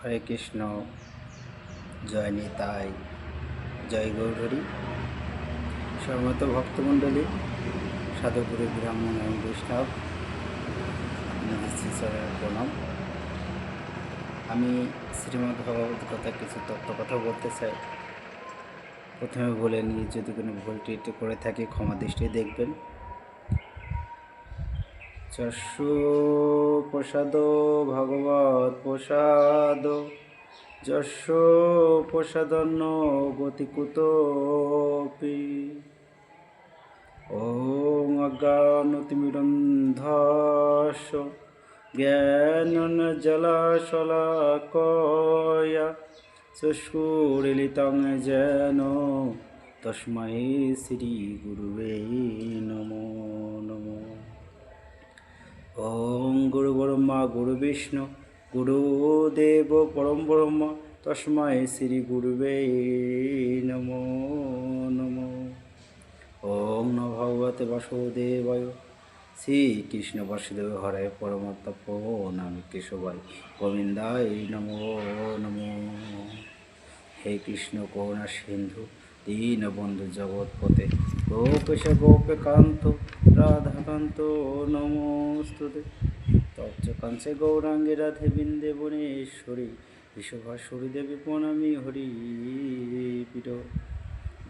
হরে কৃষ্ণ, জয় নিতাই, জয় গৌরহরি। সমত ভক্তমণ্ডলী, সাধুগুরু ব্রাহ্মণ এবং বৈষ্ণব প্রণাম। আমি শ্রীমদ্ ভগবত কথা কিছু তত্ত্ব কথা বলতে চাই। প্রথমে বলে নিয়ে যদি কোনো ভুল করে থাকি, ক্ষমা দৃষ্টি দেখবেন। প্রসাদ ভগবত প্রসাদ। যশ প্রসাদন্ন গতিকুতপি। ওম অজ্ঞানতিমিরন্ধস জ্ঞানন জলাশলাকয়া শুষ্কুরিলিতং যেন। তস্मै শ্রী গুরুবে নমো। ওম গুরু ব্রহ্মা, গুরু বিষ্ণু গুরুদেব পরম ব্রহ্ম, তস্মৈ শ্রী গুরুবে নমো নমো। ওম ন ভগবতে বাসুদেবায়। শ্রীকৃষ্ণ বাসুদেব হরে পরমতপ নাম কেশবাই গোবিন্দায় নমো নমো। হে কৃষ্ণ করুণা সিন্ধু দীনবন্ধু জগৎপতে গোপেশ গোপকান্ত, রাধাকান্ত নমস্তুতে তপ্ত কাঞ্চে গৌরাঙ্গে রাধে বৃন্দে বনেশ্বরী। বিশ্বভাস্বরী দেবী প্রণামী হরি পিঠ।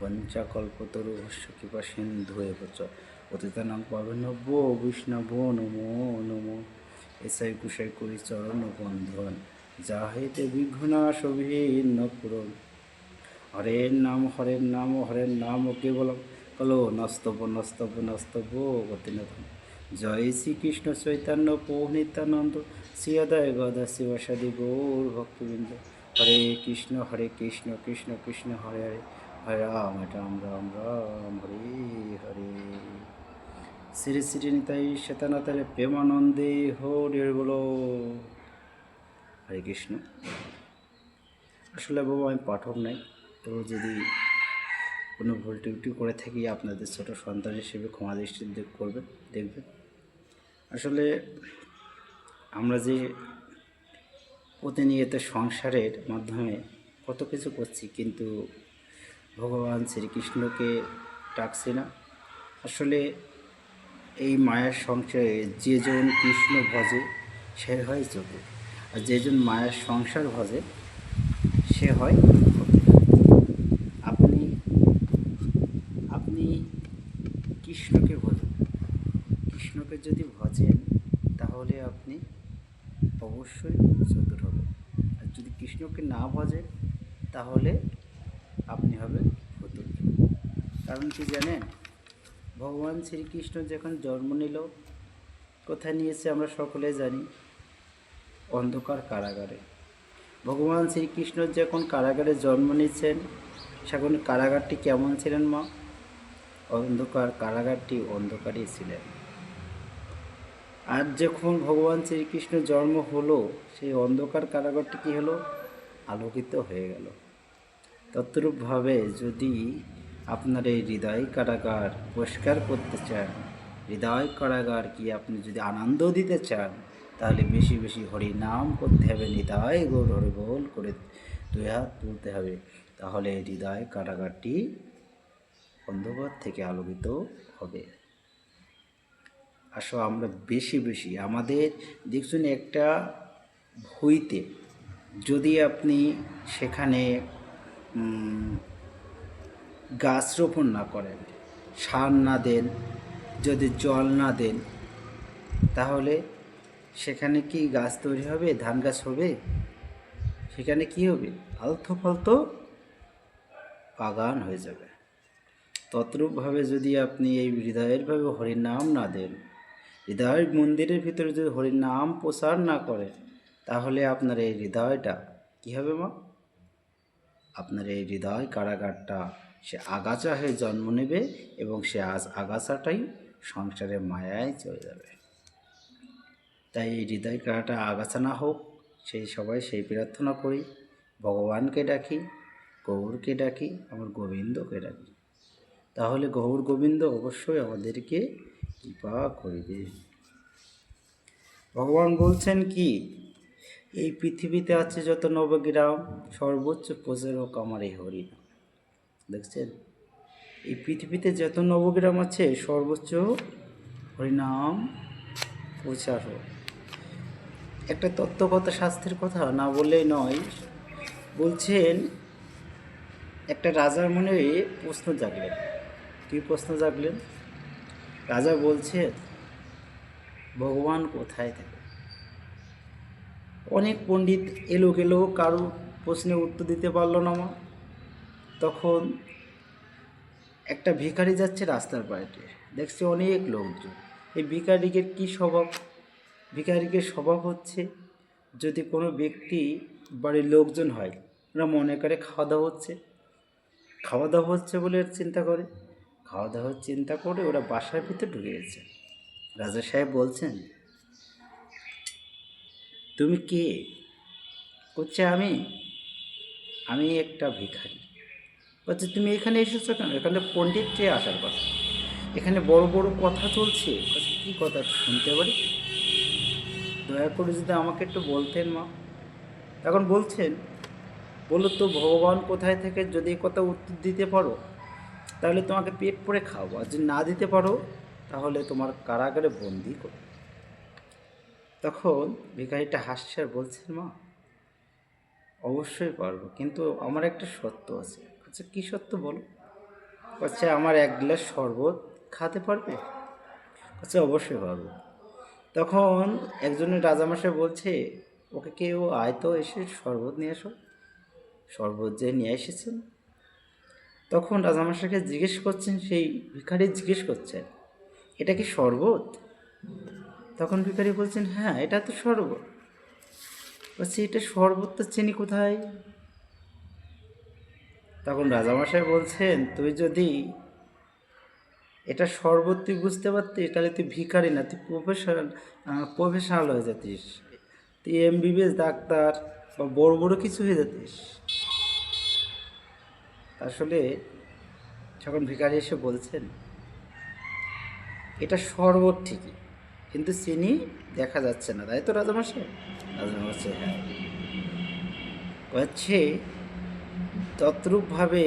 বঞ্চা কল্পতরু হস্য কৃপা সিন্ধু এবচ অতীতানাং পাবনব্য বৈষ্ণব নমো নমো। এসাই কুশাই করি চরণ বন্ধন। যা হইতে বিঘ্নাশ ভিন্ন পূরণ। হরের নাম হরের নাম হরের নাম কেবল কলো নস্তব নস্তব নস্তব গতিনাথ জয় শ্রীকৃষ্ণ চৈতন্য পৌহ নিত্যানন্দ শ্রী অদয় গদা শিবসাদি গৌর ভক্তবৃন্দ। হরে কৃষ্ণ হরে কৃষ্ণ কৃষ্ণ কৃষ্ণ, হরে হরে হরে রাম রাম রাম রাম, হরে হরে। শ্রী শ্রী নিতাই শ্বেতানাথারে প্রেমানন্দে হরে বলো হরে কৃষ্ণ। আসলে বাবু, আমি পাঠক নাই। তো যদি কোনো ভুল ত্রুটি করে থাকি, আপনাদের ছোট সন্তান হিসেবে ক্ষমা দৃষ্টি করবেন দেখবেন আসলে আমরা যে প্রতিনিয়ত সংসারের মাধ্যমে কত কিছু করছি, কিন্তু ভগবান শ্রীকৃষ্ণকে ডাকছি না। আসলে এই মায়ার সংসারে যেজন কৃষ্ণ ভজে, সে হয় যোগী। আর যেজন মায়ার সংসার ভজে, সে হয় ভক্ত। আপনি আপনি কৃষ্ণকে ভজেন কৃষ্ণকে যদি ভজেন, তাহলে আপনি অবশ্যই চতুর হবেন। আর যদি কৃষ্ণকে না ভজেন, তাহলে আপনি হবেন ফতুর কারণ কি জানেন? ভগবান শ্রীকৃষ্ণ যখন জন্ম নিল কোথায় নিয়েছে আমরা সকলে জানি, অন্ধকার কারাগারে। ভগবান শ্রীকৃষ্ণ যখন কারাগারে জন্ম নিচ্ছেন সেখন কারাগারটি কেমন ছিলেন মা? অন্ধকার কারাগারটি অন্ধকারই ছিলেন আর যখন ভগবান শ্রীকৃষ্ণ জন্ম হলো, সেই অন্ধকার কারাগারটি কী হলো? আলোকিত হয়ে গেল। তদ্রূপভাবে যদি আপনার এই হৃদয় কারাগার পরিষ্কার করতে চান, হৃদয় কারাগার কি আপনি যদি আনন্দ দিতে চান, তাহলে বেশি বেশি হরি নাম করতে হবে হৃদয় গৌর হরি বল করে দুই হাত তুলতে হবে। তাহলে হৃদয় কারাগারটি অন্ধকার থেকে আলোকিত হবে। আসো আমরা বেশি বেশি, আমাদের দেখছেন একটা ভুইতে, যদি আপনি সেখানে গাছ রোপণ না করেন, সার না দেন, যদি জল না দেন, তাহলে সেখানে কি গাছ তৈরি হবে, ধান গাছ হবে? সেখানে কি হবে? আলতো ফালতো বাগান হয়ে যাবে। তদ্রূপভাবে যদি আপনি এই হৃদয়েরভাবে হরিনাম না দেন হৃদয়ের মন্দিরের ভিতরে যদি হরিনাম প্রচার না করেন, তাহলে আপনার এই হৃদয়টা কী হবে মা? আপনার এই হৃদয় কারাগারটা, সে আগাছা হয়ে জন্ম নেবে এবং সে আজ আগাছাটাই সংসারের মায়ায় চলে যাবে। তাই এই হৃদয় কারাটা আগাছা না হোক, সেই সবাই সেই প্রার্থনা করি, ভগবানকে ডাকি, গৌরকে ডাকি, আমার গোবিন্দকে ডাকি। তাহলে গৌর গোবিন্দ অবশ্যই আমাদেরকে কৃপা করবে। ভগবান বলছেন কি, এই পৃথিবীতে আছে যত নবগ্রাম, সর্বোচ্চ প্রচারক আমার এই হরিনাম দেখছেন? এই পৃথিবীতে যত নবগ্রাম আছে, সর্বোচ্চ হরিনাম প্রচারক একটা তত্ত্বকথা শাস্ত্রের কথা না বললেই নয়, বলছেন, একটা রাজার মনে প্রশ্ন জাগলেন কী প্রশ্ন জাগলেন? রাজা বলছেন ভগবান কোথায় থাকে? অনেক পণ্ডিত এলো গেলো, কারও প্রশ্নের উত্তর দিতে পারল না মা। তখন একটা ভিখারি যাচ্ছে রাস্তার পাড়ে দেখছে অনেক লোকজন। এই ভিখারিকের কী স্বভাব? ভিখারিকের স্বভাব হচ্ছে, যদি কোনো ব্যক্তি বাড়ির লোকজন হয়, ওরা মনে করে খাওয়া দাওয়া হচ্ছে। খাওয়া দাওয়া হচ্ছে বলে চিন্তা করে। খাওয়া দাওয়ার চিন্তা করে ওরা বাসার ভিতরে ঢুকে গেছে। রাজা সাহেব বলছেন, তুমি কে? করছে আমি আমি একটা ভিখারি। বলছে, তুমি এখানে এসেছ কেন? এখানে পণ্ডিতকে আসার কথা। এখানে বড় বড় কথা চলছে। কী কথা? শুনতে পারি? দয়া করে যদি আমাকে একটু বলতেন মা। এখন বলছেন, বলো তো ভগবান কোথায় থেকে যদি কথা উত্তর দিতে পারো? তাহলে তোমাকে পেট পরে খাওয়াবো। আর যদি না দিতে পারো, তাহলে তোমার কারাগারে বন্দি করো। তখন ভিখারিটা হাসছে আর বলছেন মা, অবশ্যই পারব। কিন্তু আমার একটা সত্য আছে। আচ্ছা কী সত্য বলো? আচ্ছা আমার এক গ্লাস শরবত খাতে পারবে? আচ্ছা অবশ্যই পারব। তখন একজনের রাজামশাই বলছে, ওকে কেউ আয় তো এসে শরবত নিয়ে এসো শরবত যে নিয়ে এসেছেন তখন রাজামশাইকে জিজ্ঞেস করছেন, সেই ভিখারি জিজ্ঞেস করছেন, এটা কি শরবত তখন ভিখারি বলছেন হ্যাঁ এটা তো শরবত বলছি, এটা শরবত তো চিনি কোথায়? তখন রাজামশাই বলছেন, তুই যদি এটা শরবত তুই বুঝতে পারতিস, তাহলে তুই ভিখারি না, তুই প্রফেশনাল প্রফেশনাল হয়ে যেতিস। তুই এমবিবিএস ডাক্তার বা বড় বড় কিছু হয়ে যেতিস। আসলে যখন ভিকারি এসে বলছেন, এটা শরবত ঠিকই, কিন্তু চিনি দেখা যাচ্ছে না, তাই তো রাজামশাই? রাজামশাই হ্যাঁ। হচ্ছে তদ্রূপভাবে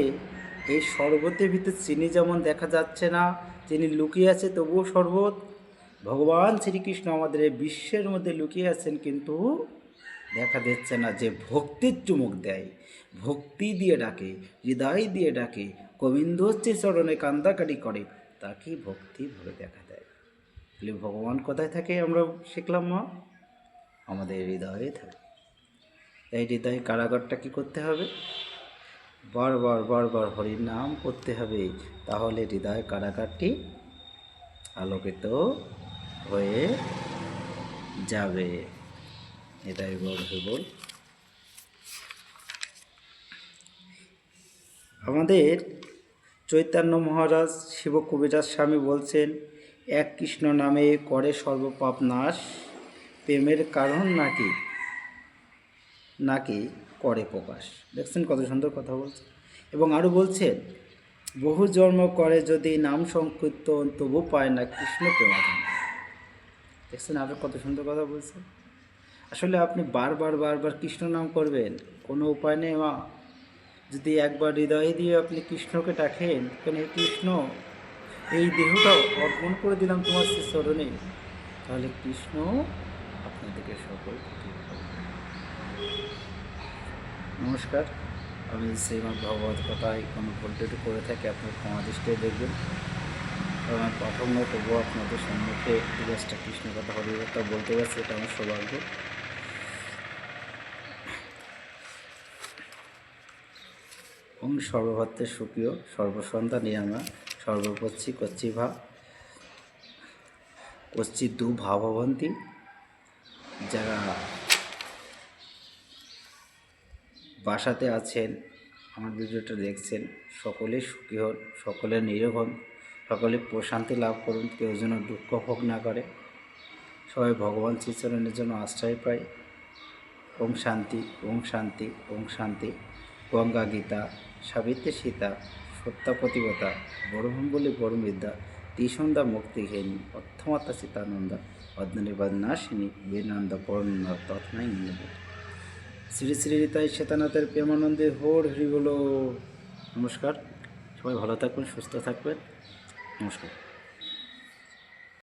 এই শরবতের ভিতরে চিনি যেমন দেখা যাচ্ছে না, চিনি লুকিয়ে আছে তবুও শরবত। ভগবান শ্রীকৃষ্ণ আমাদের বিশ্বের মধ্যে লুকিয়ে আছেন কিন্তু দেখা দিচ্ছে না যে ভক্তির চুমুক দেয়। ভক্তি দিয়ে ডাকে, হৃদয় দিয়ে ডাকে গোবিন্দ হচ্ছে চরণে কান্দাকাটি করে, তাকে ভক্তি ভরে দেখা দেয়। তাহলে ভগবান কোথায় থাকে আমরা শিখলাম মা? আমাদের হৃদয়ে থাকে। এই হৃদয়ে কারাগারটা কি করতে হবে? বারবার বারবার হরির নাম করতে হবে, তাহলে হৃদয় কারাগারটি আলোকিত হয়ে যাবে। এটাই বল বল আমাদের চৈতন্য মহারাজ শিব কবিরাজ স্বামী বলছেন, এক কৃষ্ণ নামে করে সর্বপাপ নাশ। প্রেমের কারণ নাকি নাকি করে প্রকাশ। দেখছেন কত সুন্দর কথা বলছে। এবং আরও বলছেন, বহু জন্ম করে যদি নাম সংকীর্তন তবু পায় না কৃষ্ণ প্রেমাধন। দেখছেন আরও কত সুন্দর কথা বলছেন আসলে আপনি বারবার বারবার কৃষ্ণ নাম করবেন, কোনো উপায় নেই, মা। যদি একবার হৃদয়ে দিয়ে আপনি কৃষ্ণকে ডাকেন, কেন কৃষ্ণ, এই দেহটা অর্পণ করে দিলাম তোমার সে চরণে, তাহলে কৃষ্ণ আপনাদেরকে সকল। নমস্কার, আমি শ্রীমদ ভগবত কথায় কোনো ভুলটুটি করে থাকি, আপনার ক্ষমা দৃষ্টিতে দেখবেন। আমার প্রথম তবুও আপনাদের সম্মুখে দশটা কৃষ্ণ কথা হরিকথা বলতে পারছি এটা আমার সৌভাগ্য। ওম সর্বভত্রের সুপ্রিয়, সর্বসন্ধ্যা নিরামা সর্বপচ্ছি কচ্ছিভা কচ্ছি দু ভাবভবন্তী যারা বাসাতে আছেন, আমার ভিডিওটা দেখছেন, সকলে সুখী হন, সকলে নিরোগ হন, সকলে প্রশান্তি লাভ করুন, কেউ যেন দুঃখ ভোগ না করে। সবাই ভগবান শ্রীচরণের জন্য আশ্রয় পায়। ওম শান্তি ওম শান্তি ওম শান্তি। গঙ্গা গীতা সাবিত্রী সীতা সত্যাপতিবতা বলি বরমিদ্যা ত্রিসন্ধ্যা মুক্তিঘেনী অর্থমাতা সীতানন্দা অদ্নিবাদ নাশিনী বীরনন্দ পরণ তৎনাই নির্ভর শ্রী শ্রী তাই শ্বেতানাথের প্রেমানন্দে হোর হরি বলো। নমস্কার, সবাই ভালো থাকবেন সুস্থ থাকবেন। নমস্কার।